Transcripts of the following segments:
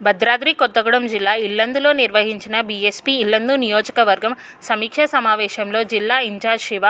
భద్రాద్రి కొత్తగూడెం జిల్లా ఇల్లందులో నిర్వహించిన బీఎస్పీ ఇల్లందు నియోజకవర్గం సమీక్ష సమావేశంలో జిల్లా ఇన్ఛార్జ్ శివ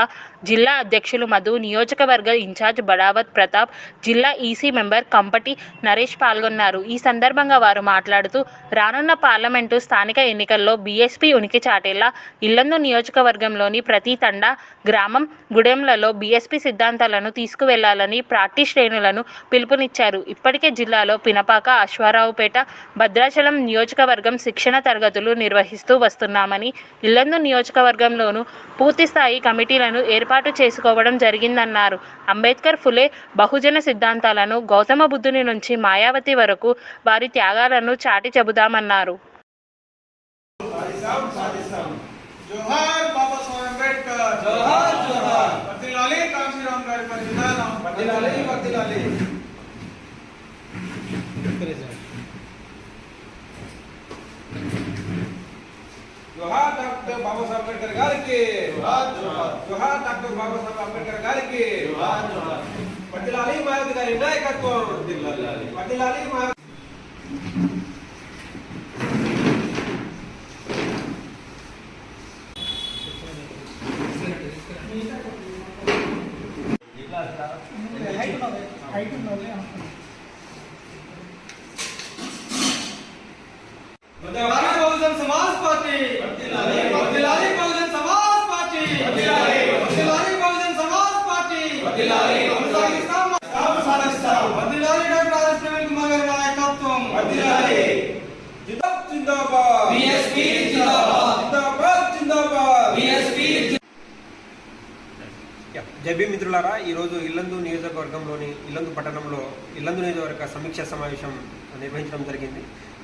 జిల్లా అధ్యక్షులు మధు నియోజకవర్గ ఇన్ఛార్జ్ బడావత్ ప్రతాప్ జిల్లా ఈసీ మెంబర్ కంపటి నరేష్ పాల్గొన్నారు. ఈ సందర్భంగా వారు మాట్లాడుతూ రానున్న పార్లమెంటు స్థానిక ఎన్నికల్లో బీఎస్పీ ఉనికి చాటేలా ఇల్లందు నియోజకవర్గంలోని ప్రతి తండా గ్రామం గుడెంలలో బీఎస్పీ సిద్ధాంతాలను తీసుకువెళ్ళాలని పార్టీ శ్రేణులను పిలుపునిచ్చారు. ఇప్పటికే జిల్లాలో పినపాక అశ్వారావుపేట భద్రాచలం నియోజకవర్గం శిక్షణ తరగతులు నిర్వహిస్తూ వస్తున్నామని ఇల్లందు నియోజకవర్గంలోనూ పూర్తిస్థాయి కమిటీలను ఏర్పాటు చేసుకోవడం జరిగిందన్నారు. అంబేద్కర్ ఫులే బహుజన సిద్ధాంతాలను గౌతమ బుద్ధుని నుంచి మాయావతి వరకు వారి త్యాగాలను చాటి చెబుదామన్నారు. జోహార్ బాబా సాహెబ్ అంబేద్కర్. జోహార్ జోహార్ వర్ధిల్లాలి కాంశీరామ్ గారి పరిధినామం వర్ధిల్లాలి వర్ధిల్లాలి జోహార్ డాక్టర్ బాబా సాహెబ్ అంబేద్కర్ గారికి జోహార్ జోహార్ జోహార్ డాక్టర్ బాబా సాహెబ్ అంబేద్కర్ గారికి జోహార్ జోహార్ వర్ధిల్లాలి మాయావతి గారి నాయకత్వం వర్ధిల్లాలి. వర్ధిల్లాలి మాయావతి వర్ధిల్లాలి బహుజన్ సమాజ్ పార్టీ వర్ధిల్లాలి. వర్ధిల్లాలి బహుజన్ సమాజ్ పార్టీ జబీ మిత్రులారా ఈరోజు ఇల్లందు నియోజకవర్గంలోని ఇల్లందు పట్టణంలో ఇల్లందు నియోజకవర్గ సమీక్ష సమావేశం నిర్వహించడం జరిగింది.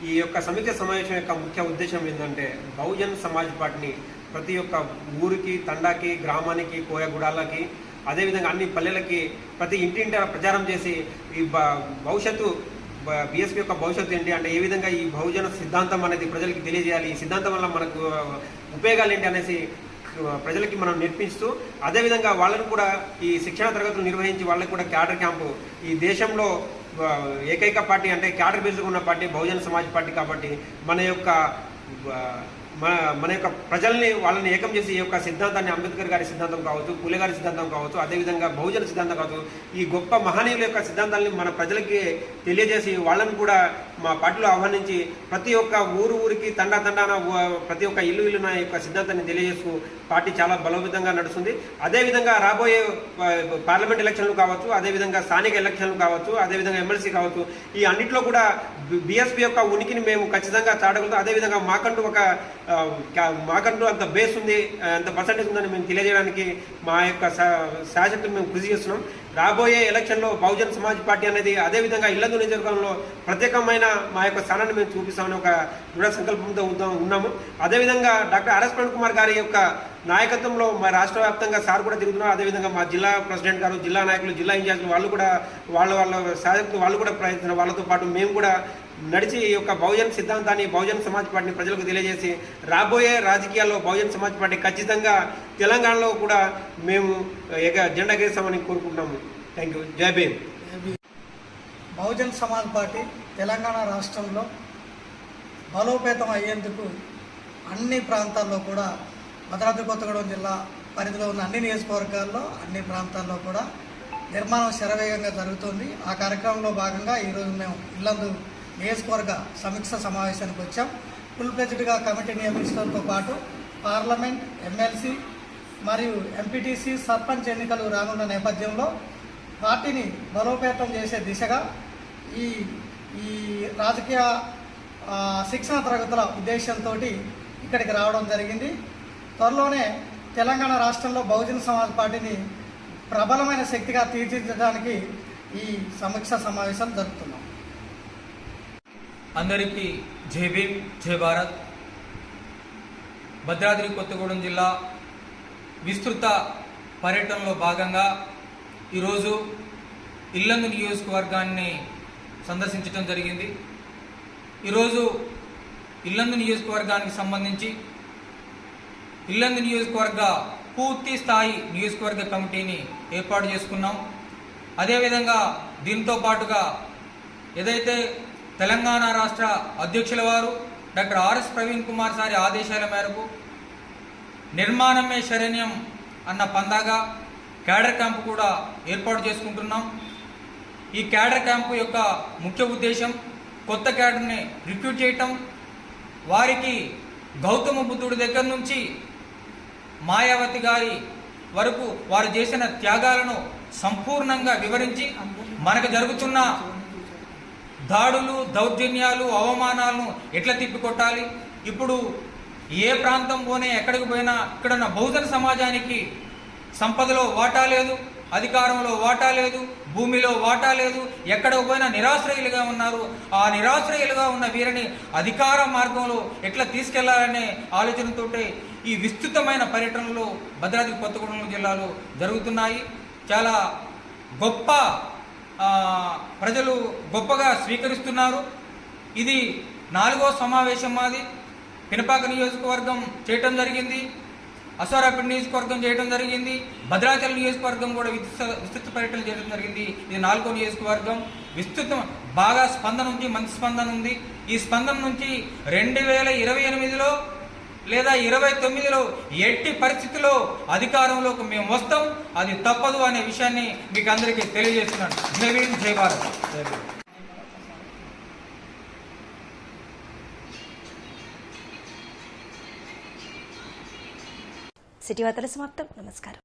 ఈ యొక్క సమీక్ష సమావేశం యొక్క ముఖ్య ఉద్దేశం ఏంటంటే బహుజన్ సమాజ్ పార్టీని ప్రతి ఒక్క ఊరికి తండాకి గ్రామానికి కోయగూడాలకి అదేవిధంగా అన్ని పల్లెలకి ప్రతి ఇంటింట ప్రచారం చేసి ఈ భవిష్యత్తు బీఎస్పీ యొక్క భవిష్యత్తు ఏంటి? అంటే ఏ విధంగా ఈ బహుజన సిద్ధాంతం అనేది ప్రజలకి తెలియజేయాలి? ఈ సిద్ధాంతం వల్ల మనకు ఉపయోగాలు ఏంటి అనేసి ప్రజలకి మనం నేర్పిస్తూ అదేవిధంగా వాళ్ళను కూడా ఈ శిక్షణ తరగతులు నిర్వహించి వాళ్ళకి కూడా క్యాడర్ క్యాంపు ఈ దేశంలో ఏకైక పార్టీ అంటే క్యాడర్ బేస్డ్ ఉన్న పార్టీ బహుజన సమాజ్ పార్టీ కాబట్టి మన యొక్క మన మన యొక్క ప్రజల్ని వాళ్ళని ఏకం చేసి ఈ యొక్క సిద్ధాంతాన్ని అంబేద్కర్ గారి సిద్ధాంతం కావచ్చు పూలే గారి సిద్ధాంతం కావచ్చు అదేవిధంగా బహుజన సిద్ధాంతం కావచ్చు ఈ గొప్ప మహనీయుల యొక్క సిద్ధాంతాన్ని మన ప్రజలకి తెలియజేసి వాళ్ళని కూడా మా పార్టీలో ఆహ్వానించి ప్రతి ఒక్క ఊరు ఊరికి తండా తండాన ప్రతి ఒక్క ఇల్లు ఇల్లున నా యొక్క సిద్ధాంతాన్ని తెలియజేస్తూ పార్టీ చాలా బలోపేతంగా నడుస్తుంది. అదేవిధంగా రాబోయే పార్లమెంట్ ఎలక్షన్లు కావచ్చు అదేవిధంగా స్థానిక ఎలక్షన్లు కావచ్చు అదేవిధంగా ఎమ్మెల్సీ కావచ్చు ఈ అన్నింటిలో కూడా బీఎస్పీ యొక్క ఉనికిని మేము ఖచ్చితంగా చాడగలుగుతాం అదేవిధంగా మాకంటూ ఒక మాకంటూ అంత బేస్ ఉంది అంత పర్సంటేజ్ ఉందని మేము తెలియజేయడానికి మా యొక్క శాశక్తులు మేము కృషి చేస్తున్నాం. రాబోయే ఎలక్షన్లో బహుజన్ సమాజ్ పార్టీ అనేది అదేవిధంగా ఇళ్ళందు నియోజకవర్గంలో ప్రత్యేకమైన మా యొక్క స్థానాన్ని మేము చూపిస్తామని ఒక దృఢ సంకల్పంతో ఉన్నాము. అదేవిధంగా డాక్టర్ ఆర్ఎస్ ప్రణ్ కుమార్ గారి యొక్క నాయకత్వంలో మా రాష్ట్ర వ్యాప్తంగా సార్ కూడా తిరుగుతున్నారు. అదేవిధంగా మా జిల్లా ప్రెసిడెంట్ గారు జిల్లా నాయకులు జిల్లా ఇన్ఛార్జీలు వాళ్ళు కూడా వాళ్ళ వాళ్ళ సాధకులు వాళ్ళు కూడా ప్రయత్నం వాళ్ళతో పాటు మేము కూడా నడిచి ఈ యొక్క బహుజన్ సిద్ధాంతాన్ని బహుజన్ సమాజ్ పార్టీని ప్రజలకు తెలియజేసి రాబోయే రాజకీయాల్లో బహుజన్ సమాజ్ పార్టీ ఖచ్చితంగా తెలంగాణలో కూడా మేము జెండా గీస్తామని కోరుకుంటున్నాము. Thank you Jai Bhim. Bahujan Samaj party Telangana రాష్ట్రంలో బలోపేతం అయ్యేందుకు అన్ని ప్రాంతాల్లో కూడా భద్రాద్రి కొత్తగూడెం జిల్లా పరిధిలో ఉన్న అన్ని నియోజకవర్గాల్లో అన్ని ప్రాంతాల్లో కూడా నిర్మాణం శరవేగంగా జరుగుతుంది. ఆ కార్యక్రమంలో భాగంగా ఈరోజు మేము ఇల్లందు నియోజకవర్గ సమీక్ష సమావేశానికి వచ్చాం. ఫుల్ ఫ్లెజ్డ్గా కమిటీ నియమించడంతో పాటు పార్లమెంట్ ఎమ్మెల్సీ మరియు ఎంపీటీసీ సర్పంచ్ ఎన్నికలు రానున్న నేపథ్యంలో పార్టీని బలోపేతం చేసే దిశగా ఈ ఈ రాజకీయ శిక్షణ తరగతుల ఉద్దేశంతో ఇక్కడికి రావడం జరిగింది. త్వరలోనే తెలంగాణ రాష్ట్రంలో బహుజన సమాజ్ పార్టీని ప్రబలమైన శక్తిగా తీర్చిదిద్దడానికి ఈ సమీక్ష సమావేశం జరుపుతున్నాం. అందరికీ జై భీమ్ జై భారత్. భద్రాద్రి కొత్తగూడెం జిల్లా విస్తృత పర్యటనలో భాగంగా ఈరోజు ఇల్లందు నియోజకవర్గాన్ని సందర్శించడం జరిగింది. ఈరోజు ఇల్లందు నియోజకవర్గానికి సంబంధించి ఇల్లందు నియోజకవర్గ పూర్తి స్థాయి నియోజకవర్గ కమిటీని ఏర్పాటు చేసుకున్నాం. అదేవిధంగా దీంతో పాటుగా ఏదైతే తెలంగాణ రాష్ట్ర అధ్యక్షుల వారు doctor RS Praveen Kumar sir ఆదేశాల మేరకు నిర్మాణమే శరణ్యం అన్న పందాగా క్యాడర్ క్యాంపు కూడా ఏర్పాటు చేసుకుంటున్నాం. ఈ క్యాడర్ క్యాంపు యొక్క ముఖ్య ఉద్దేశం కొత్త క్యాడర్ని రిక్రూట్ చేయటం. వారికి గౌతమ బుద్ధుడి దగ్గర నుంచి మాయావతి గారి వరకు వారు చేసిన త్యాగాలను సంపూర్ణంగా వివరించి మనకు జరుగుతున్న దాడులు దౌర్జన్యాలు అవమానాలను ఎట్లా తిప్పికొట్టాలి? ఇప్పుడు ఏ ప్రాంతం పోనే ఎక్కడికి పోయినా ఇక్కడున్న బహుజన సమాజానికి సంపదలో వాటా లేదు అధికారంలో వాటా లేదు భూమిలో వాటా లేదు ఎక్కడ పోయినా నిరాశ్రయులుగా ఉన్నారు. ఆ నిరాశ్రయులుగా ఉన్న వీరిని అధికార మార్గంలో ఎట్లా తీసుకెళ్ళాలనే ఆలోచనతోటే ఈ విస్తృతమైన పర్యటనలు భద్రాద్రి కొత్తగూడెం జిల్లాలో జరుగుతున్నాయి. చాలా గొప్ప ప్రజలు గొప్పగా స్వీకరిస్తున్నారు. ఇది నాలుగో సమావేశం మాది. పినపాక నియోజకవర్గం చేయటం జరిగింది. అసోరాపేట నియోజకవర్గం చేయడం జరిగింది. భద్రాచలం నియోజకవర్గం కూడా విస్తృత విస్తృత పర్యటన చేయడం జరిగింది. ఇది నాలుగో నియోజకవర్గం. విస్తృతం బాగా స్పందన ఉంది మంచి స్పందన ఉంది. ఈ స్పందన నుంచి రెండు వేల ఇరవై ఎనిమిదిలో లేదా ఇరవై తొమ్మిదిలో ఎట్టి పరిస్థితిలో అధికారంలోకి మేము వస్తాం? అది తప్పదు అనే విషయాన్ని మీకు అందరికీ తెలియజేస్తున్నాను. జై భీమ్ జై భారత్. సిటీ వార్తల సమాప్తం. నమస్కారం.